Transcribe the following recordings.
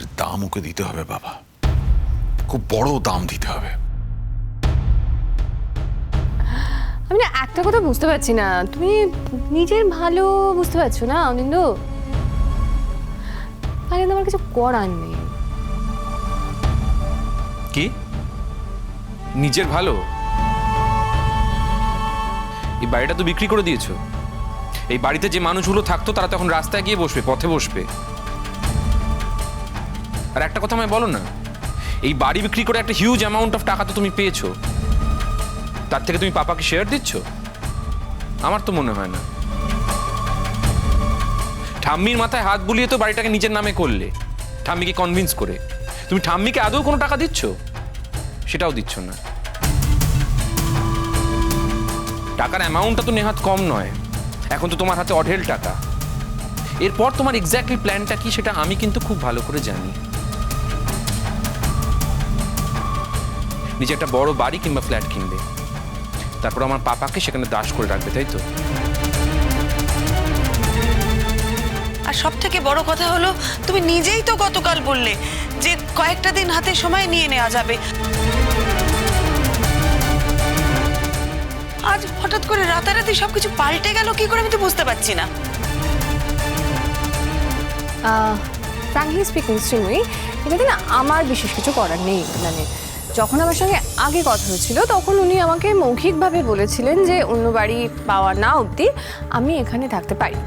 এর দাম ওকে দিতে হবে বাবা। খুব বড় দাম দিতে হবে। আমি না একটা কথা বুঝতে পারছি না। তুমি নিজের ভালো বুঝতে পারছ না অনিন্দ? তাহলে তোমার কিছু করার নেই। কি? নিজের ভালো? এই বাড়িটা তো বিক্রি করে দিয়েছ। এই বাড়িতে যে মানুষগুলো থাকতো তারা তখন রাস্তায় গিয়ে বসবে পথে বসবে। আর একটা কথা আমায় বলো না, এই বাড়ি বিক্রি করে একটা হিউজ অ্যামাউন্ট অফ টাকা তো তুমি পেয়েছ, তার থেকে তুমি পাপাকে শেয়ার দিচ্ছ? আমার তো মনে হয় না। ঠাম্মির মাথায় হাত বুলিয়ে তো বাড়িটাকে নিজের নামে করলে, ঠাম্মিকে কনভিন্স করে। তুমি ঠাম্মিকে আদৌ কোনো টাকা দিচ্ছ? সেটাও দিচ্ছ না। টাকার অ্যামাউন্টটা তো নেহাত কম নয়। এখন তো তোমার হাতে অঢেল টাকা। এরপর তোমার এক্স্যাক্টলি প্ল্যানটা কি সেটা আমি কিন্তু খুব ভালো করে জানি। নিজে একটা বড় বাড়ি কিংবা ফ্ল্যাট কিনবে। তারপর আমার পাপাকে সেখানে দাস করে রাখবে তাই তো? আর সব থেকে বড় কথা হলো তুমি নিজেই তো গতকাল বললে যে কয়েকটা দিন হাতে সময় নিয়ে নেওয়া যাবে। আজ হঠাৎ করে রাতারাতি সবকিছু পাল্টে গেল কি করে আমি তো বুঝতে পারছি না। ফ্রাঙ্কলি স্পিকিং শ্রীময়ী এটাতে না আমার বিশেষ কিছু করার নেই মানে যখন আমার সঙ্গে আগে কথা হয়েছিল, তখন উনি আমাকে মৌখিকভাবে বলেছিলেন যে, অন্য বাড়ি পাওয়া না অবধি আমি এখানে থাকতে পারি।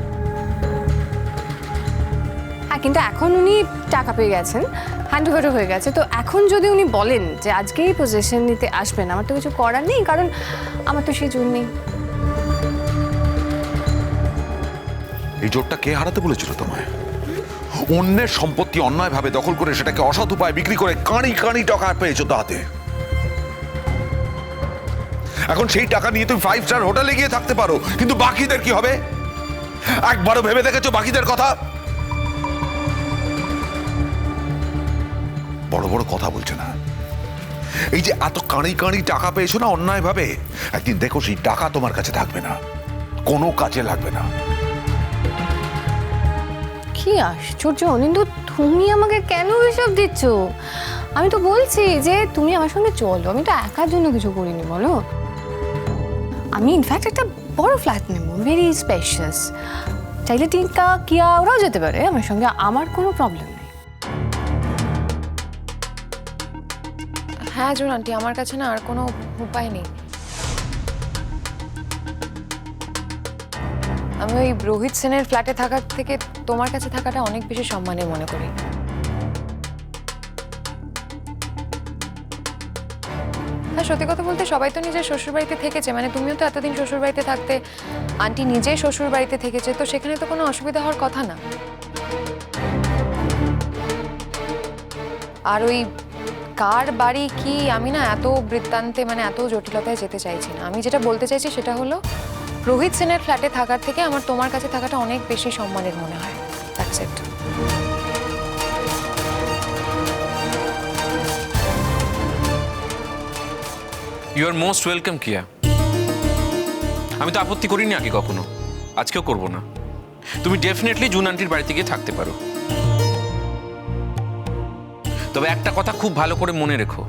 হ্যাঁ কিন্তু এখন উনি টাকা পেয়ে গেছেন হ্যান্ড ওভারও হয়ে গেছে। তো এখন যদি উনি বলেন যে আজকেই পজিশন নিতে আসবেন, আমার তো কিছু করার নেই, কারণ আমার তো সেই জন্য নেই। এই জোরটা কে হারাতে বলেছিল তোমায়? অন্যের সম্পত্তি অন্যায়ভাবে দখল করে সেটাকে অসৎ উপায় বিক্রি করে কাঁড়ি কাঁড়ি টাকা পেয়েছ তাতে। এখন সেই টাকা নিয়ে তুমি ফাইভ স্টার হোটেলে গিয়ে থাকতে পারো, কিন্তু বাকিদের কি হবে? একবারও ভেবে দেখেছ বাকিদের কথা? বড় বড় কথা বলছে না। এই যে এত কাঁড়ি কাঁড়ি টাকা পেয়েছ না অন্যায়ভাবে? একদিন দেখো সেই টাকা তোমার কাছে থাকবে না, কোনো কাজে লাগবে না। কি আশ্চর্য, অনিন্দ, তুমি আমাকে কেন এসব দিচ্ছ? আমি তো বলছি যে তুমি আমার সঙ্গে চলো, আমি তো একার জন্য কিছু করিনি, বলো। আমি ইনফ্যাক্ট একটা বড় ফ্ল্যাট নেব ভেরি স্পেশাস চাইলে টিকা কিয়া, ওরাও যেতে পারে, আমার সঙ্গে আমার কোনো প্রবলেম নেই। হ্যাঁ জোন আন্টি, আমার কাছে না আর কোনো উপায় নেই। আমি ওই রোহিত সেনের ফ্ল্যাটে থাকার থেকে তোমার কাছে থাকাটা অনেক বেশি সম্মানের মনে করি। হ্যাঁ সত্যি কথা বলতে সবাই তো নিজের শ্বশুরবাড়িতে থেকেছে মানে তুমিও তো এতদিন শ্বশুরবাড়িতে থাকতে, আন্টি নিজেই শ্বশুরবাড়িতে থেকেছে, তো সেখানে তো কোনো অসুবিধা হওয়ার কথা না। আর ওই কার বাড়ি কি, আমি না এত বৃত্তান্তে মানে এত জটিলতায় যেতে চাইছি না। আমি যেটা বলতে চাইছি সেটা হলো রোহিত সেনের ফ্ল্যাটে থাকার থেকে আমার তোমার কাছে থাকাটা অনেক বেশি সম্মানের মনে হয়। ইউ আর মোস্ট ওয়েলকাম কিয়া আমি তো আপত্তি করিনি আগে কখনো। আজকেও করব না। তুমি ডেফিনেটলি জুন আন্টির বাড়িতে গিয়ে থাকতে পারো। তবে একটা কথা খুব ভালো করে মনে রেখো।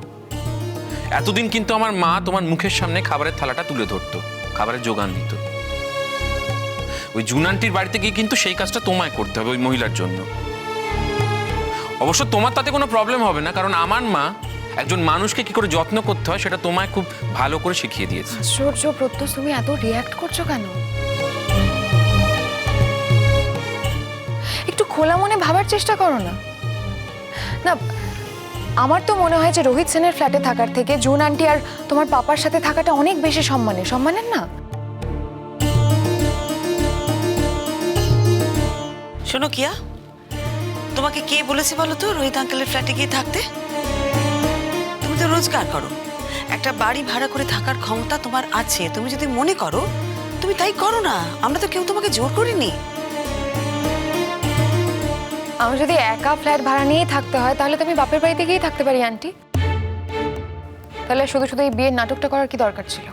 এতদিন কিন্তু আমার মা তোমার মুখের সামনে খাবারের থালাটা তুলে ধরতো। খাবারের যোগান দিত। ওই জুন আন্টির বাড়িতে গিয়ে কিন্তু সেই কাজটা তোমায় করতে হবে ওই মহিলার জন্য। অবশ্য তোমার তাতে কোনো প্রবলেম হবে না, কারণ আমার মা একজন মানুষকে কি করে যত্ন করতে হয় সেটা তোমায় খুব ভালো করে শিখিয়ে দিয়েছে। আশ্চর্য প্রত্যুষ, তুমি এত রিয়াক্ট করছ কেন? একটু খোলা মনে ভাবার চেষ্টা করো না। না আমার তো মনে হয় যে রোহিত সেনের ফ্ল্যাটে থাকার থেকে জুন আন্টি আর তোমার পাপার সাথে থাকাটা অনেক বেশি সম্মানে। সম্মানের না? শোনো কিয়া, তোমাকে কে বলেছে বলো তো রোহিত আঙ্কেলের ফ্ল্যাটে গিয়ে থাকতে? তুমি তো রোজগার করো। একটা বাড়ি ভাড়া করে থাকার ক্ষমতা তোমার আছে। তুমি যদি মনে করো, তুমি তাই করো না। আমরা তো কেউ তোমাকে জোর করিনি। আমার যদি একা ফ্ল্যাট ভাড়া নিয়েই থাকতে হয় তাহলে তো আমি বাপের বাড়িতে গিয়েই থাকতে পারি আন্টি তাহলে শুধু শুধু এই বিয়ের নাটকটা করার কি দরকার ছিল?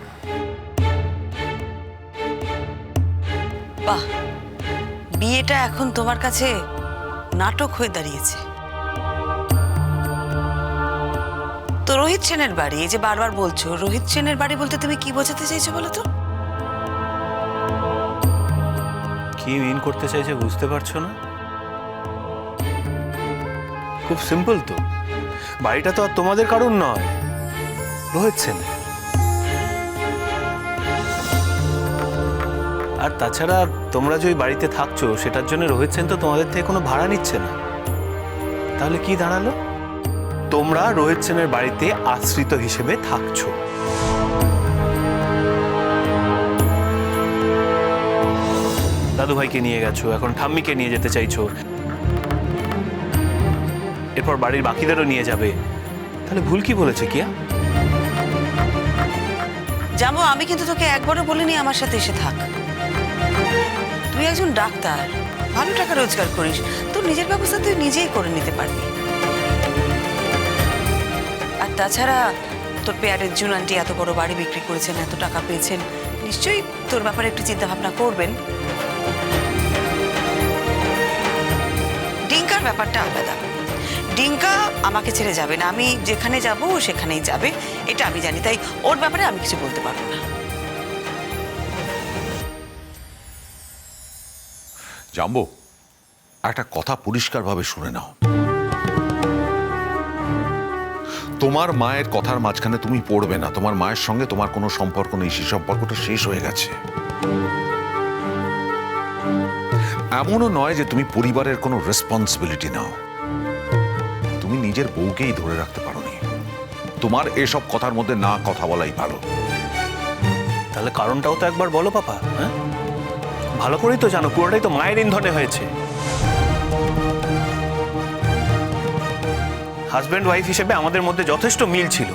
বাহ! বিয়েটা এখন তোমার কাছে নাটক হয়ে দাঁড়িয়েছে। তো রোহিত সেনের বাড়ি এই যে বারবার বলছো রোহিত সেনের বাড়ি বলতে তুমি কি বোঝাতে চাইছো বলো তো? কি মিন করতে চাইছে বুঝতে পারছ না? খুব সিম্পল তো। বাড়িটা তো আর তোমাদের কারণ নয়। রোহিত সেনের আর তাছাড়া তোমরা যে ওই বাড়িতে থাকছো, সেটার জন্য রোহিত সেন তো তোমাদের থেকে কোনো ভাড়া নিচ্ছে না। তাহলে কি দাঁড়াল? তোমরা রোহিত সেনের বাড়িতে আশ্রিত হিসেবে থাকছো। দাদু ভাইকে নিয়ে গেছো, এখন ঠাম্মিকে নিয়ে যেতে চাইছো। এরপর বাড়ির বাকিদেরও নিয়ে যাবে। তাহলে ভুল কি বলেছে কিয়া? যাব আমি কিন্তু তোকে একবারও বলিনি আমার সাথে এসে থাক। তুই একজন ডাক্তার, ভালো টাকা রোজগার করিস, তোর নিজের ব্যবস্থা তুই নিজেই করে নিতে পারবি। আর তাছাড়া তোর পেয়ারের জুন আন্টি এত বড় বাড়ি বিক্রি করেছেন, এত টাকা পেয়েছেন, নিশ্চয়ই তোর ব্যাপারে একটু চিন্তা ভাবনা করবেন। ডিঙ্কার ব্যাপারটা আলাদা। ডিঙ্কা আমাকে ছেড়ে যাবে না। আমি যেখানে যাব সেখানেই যাবে। এটা আমি জানি, তাই ওর ব্যাপারে আমি কিছু বলতে পারব না। জাম্বো, একটা কথা পরিষ্কারভাবে শুনে নাও। তোমার মায়ের কথার মাঝখানে তুমি পড়বে না। তোমার মায়ের সঙ্গে তোমার কোনো সম্পর্ক নেই। সেই সম্পর্কটা শেষ হয়ে গেছে। এমনও নয় যে তুমি পরিবারের কোনো রেসপন্সিবিলিটি নাও। তুমি নিজের বউকেই ধরে রাখতে পারোনি। তোমার এসব কথার মধ্যে না কথা বলাই ভালো। তাহলে কারণটাও তো একবার বলো পাপা হ্যাঁ? ভালো করেই তো জানো, পুরোটাই তো মায়ের ইন্ধনে হয়েছে। হাজব্যান্ড ওয়াইফ হিসেবে আমাদের মধ্যে যথেষ্ট মিল ছিল।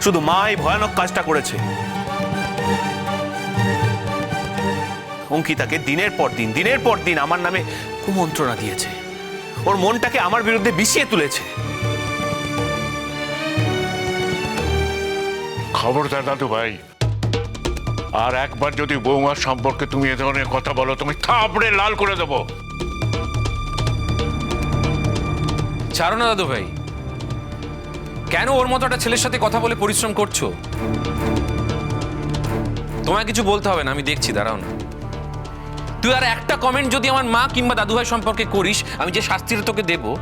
শুধু মা এই ভয়ানক কাজটা করেছে। অঙ্কিতাকে দিনের পর দিন, দিনের পর দিন আমার নামে কুমন্ত্রণা দিয়েছে। ওর মনটাকে আমার বিরুদ্ধে বিষিয়ে তুলেছে। খবরদার দাদু ভাই। আর একবার যদি বৌমার সম্পর্কে তুমি এ ধরনের কথা বলো, তুমি থাপড়ে লাল করে দেবো। ছাড়ো না দাদু ভাই। কেন ওর মতো একটা ছেলের সাথে কথা বলে পরিশ্রম করছ? তোমায় কিছু বলতে হবে না, আমি দেখছি, দাঁড়াও না। তুই আর একটা কমেন্ট যদি আমার মা কিংবা দাদু ভাই সম্পর্কে করিস, আমি যে শাস্তিটা তোকে দেব,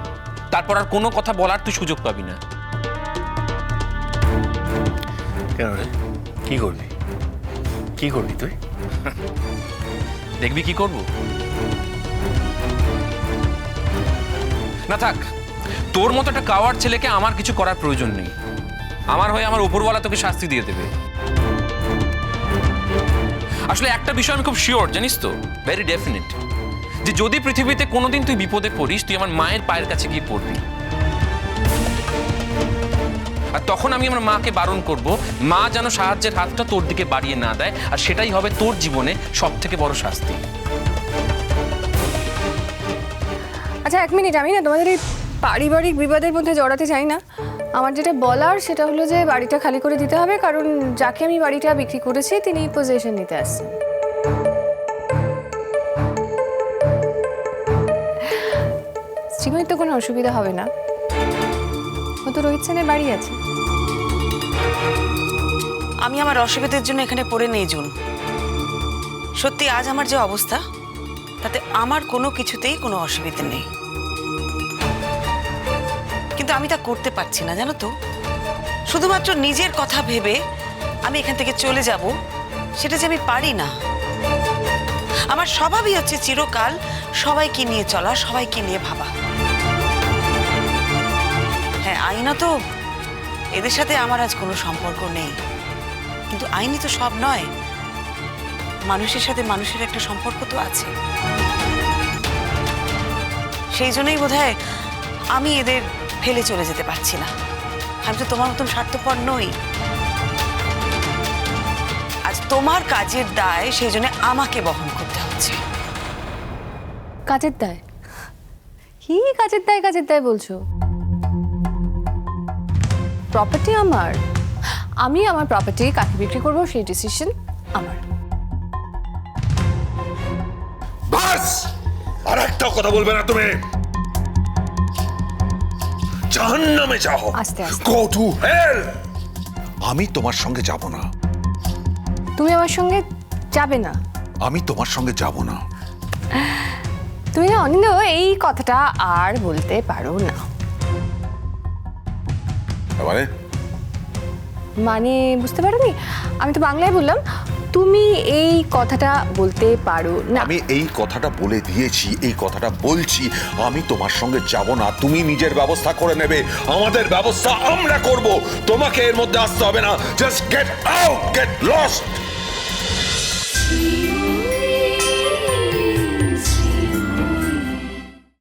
তারপর আর কোনো কথা বলার তুই সুযোগ পাবি না। কেন রে? কি করবি? কি করবি তুই? দেখবি কি করব? না থাক, তোর মতো একটা কাওয়ার ছেলেকে আমার কিছু করার প্রয়োজন নেই। আমার হয়ে আমার উপরওয়ালা তোকে শাস্তি দিয়ে দেবে। আসলে একটা বিষয় আমি খুব শিওর জানিস তো? ভেরি ডেফিনেট যে যদি পৃথিবীতে কোনোদিন তুই বিপদে পড়িস, তুই আমার মায়ের পায়ের কাছে গিয়ে পড়বি। আর তখন আমি আমার মাকে বারণ করব, মা যেন সাহায্যের হাতটা তোর দিকে বাড়িয়ে না দেয়, আর সেটাই হবে তোর জীবনে সব থেকে বড় শাস্তি। আচ্ছা এক মিনিট, আমি না তোমাদের এই পারিবারিক বিবাদের মধ্যে জড়াতে চাই না। আমার যেটা বলার সেটা হলো যে বাড়িটা খালি করে দিতে হবে, কারণ যাকে আমি বাড়িটা বিক্রি করেছি তিনি পজিশন নিতে আসছেন। শ্রীময়ীর তো কোনো অসুবিধা হবে না। ও তো রোহিত সেনের বাড়ি আছে। আমি আমার অসুবিধার জন্য এখানে পড়ে নেই, জুন। সত্যি আজ আমার যে অবস্থা, তাতে আমার কোনো কিছুতেই কোনো অসুবিধা নেই। কিন্তু আমি তা করতে পারছি না, জানো তো? শুধুমাত্র নিজের কথা ভেবে আমি এখান থেকে চলে যাব, সেটা যে আমি পারি না। আমার স্বভাবই হচ্ছে চিরকাল সবাইকে নিয়ে চলা, সবাইকে নিয়ে ভাবা। হ্যাঁ আইনা তো এদের সাথে আমার আজ কোনো সম্পর্ক নেই। কিন্তু আইনি তো সব নয়। মানুষের সাথে মানুষের একটা সম্পর্ক তো আছে। সেই জন্যই বোধ আমি এদের ফেলে চলে যেতে পারছি না। আমি তো তোমার মতন স্বার্থপর নই। আজ তোমার কাজের দায়, সেই জন্য আমাকে বহন করতে হচ্ছে। কাজের দায়? কি কাজের দায় কাজের দায় বলছো? প্রপার্টি আমার? আমি আমার প্রপার্টি কাকে বিক্রি করব? সেই ডিসিশন আমার। বাস! আর একটা কথা বলবে না তুমি। জাহান্নামে যাও। আস্তে আস্তে। গো টু হেল আমি তোমার সঙ্গে যাব না। তুমি আমার সঙ্গে যাবে না। আমি তোমার সঙ্গে যাব না। তুমি না অনিন্দ এই কথাটা আর বলতে পারো না। মানে? মানে বুঝতে পারোনি? আমি তো বাংলায় বললাম তুমি এই কথাটা বলতে পারো না। আমি এই কথাটা বলে দিয়েছি এই কথাটা বলছি আমি তোমার সঙ্গে যাব না তুমি নিজের ব্যবস্থা করে নেবে আমাদের ব্যবস্থা আমরা করব তোমাকে এর মধ্যে আসতে হবে না just get out get lost